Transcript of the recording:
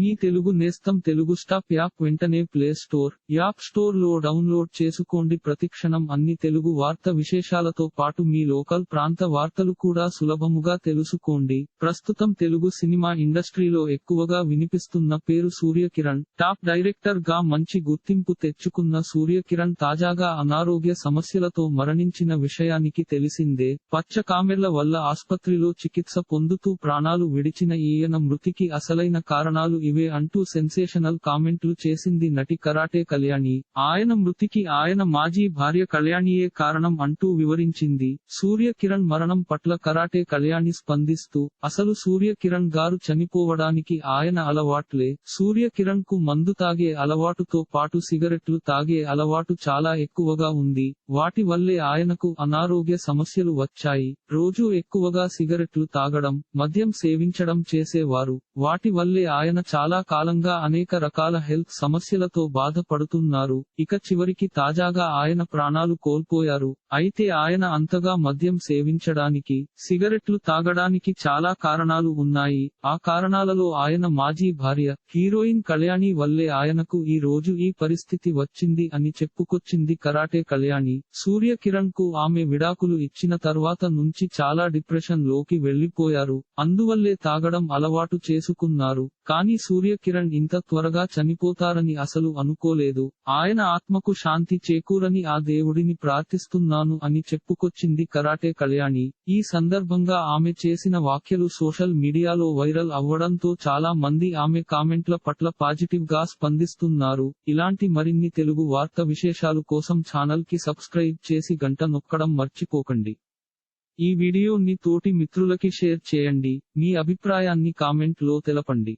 మీ తెలుగు నేస్తం Telugu stop app వెంటనే play store app స్టోర్లో డౌన్లోడ్ చేసుకోండి. ప్రతిక్షణం అన్ని తెలుగు వార్త విశేషాలతో పాటు మీ లోకల్ ప్రాంత వార్తలు కూడా సులభముగా తెలుసుకోండి. ప్రస్తుతం తెలుగు సినిమా ఇండస్ట్రీలో ఎక్కువగా వినిపిస్తున్న పేరు సూర్యకిరణ్. టాప్ డైరెక్టర్గా మంచి గుర్తింపు తెచ్చుకున్న సూర్యకిరణ్ తాజాగా అనారోగ్య సమస్యలతో మరణించిన విషయానికి తెలిసిందే. పచ్చ కామెర్ల వల్ల ఆస్పత్రిలో చికిత్స పొందుతూ ప్రాణాలు విడిచిన ఈయన మృతికి అసలైన కారణాలు ఇవే అంటూ సెన్సేషనల్ కామెంట్లు చేసింది నటి కరాటే కళ్యాణి. ఆయన మృతికి ఆయన మాజీ భార్య కళ్యాణియే కారణం అంటూ వివరించింది. సూర్య కిరణ్ మరణం పట్ల కరాటే కళ్యాణి స్పందిస్తూ అసలు సూర్య కిరణ్ గారు చనిపోవడానికి ఆయన అలవాట్లే. సూర్య కిరణ్కు మందు తాగే అలవాటుతో పాటు సిగరెట్లు తాగే అలవాటు చాలా ఎక్కువగా ఉంది. వాటి వల్లే ఆయనకు అనారోగ్య సమస్యలు వచ్చాయి. రోజు ఎక్కువగా సిగరెట్లు తాగడం మద్యం సేవించడం చేసేవారు. వాటి వల్లే ఆయన చాలా కాలంగా అనేక రకాల హెల్త్ సమస్యలతో బాధపడుతున్నారు. ఇక చివరికి తాజాగా ఆయన ప్రాణాలు కోల్పోయారు. అయితే ఆయన అంతగా మద్యం సేవించడానికి సిగరెట్లు తాగడానికి చాలా కారణాలు ఉన్నాయి. ఆ కారణాలలో ఆయన మాజీ భార్య హీరోయిన్ కళ్యాణి వల్లే ఆయనకు ఈ రోజు ఈ పరిస్థితి వచ్చింది అని చెప్పుకొచ్చింది కరాటే కళ్యాణి. సూర్య కిరణ్కు ఆమె విడాకులు ఇచ్చిన తర్వాత నుంచి చాలా డిప్రెషన్లోకి వెళ్ళిపోయారు అందువల్లే తాగడం అలవాటు చేసుకున్నారు. కానీ సూర్య కిరణ్ ఇంత త్వరగా చనిపోతారని అసలు అనుకోలేదు. ఆయన ఆత్మకు శాంతి చేకూరని ఆ దేవుడిని ప్రార్థిస్తున్నాను అని చెప్పుకొచ్చింది కరాటే కళ్యాణి. ఈ సందర్భంగా ఆమె చేసిన వ్యాఖ్యలు సోషల్ మీడియాలో వైరల్ అవ్వడంతో చాలా మంది ఆమె కామెంట్ల పట్ల పాజిటివ్గా స్పందిస్తున్నారు. ఇలాంటి మరిన్ని తెలుగు వార్త విశేషాలు కోసం ఛానల్కి సబ్స్క్రైబ్ చేసి గంట నొక్కడం మర్చిపోకండి. ఈ వీడియోని తోటి మిత్రులకి షేర్ చేయండి. మీ అభిప్రాయాన్ని కామెంట్లో తెలపండి.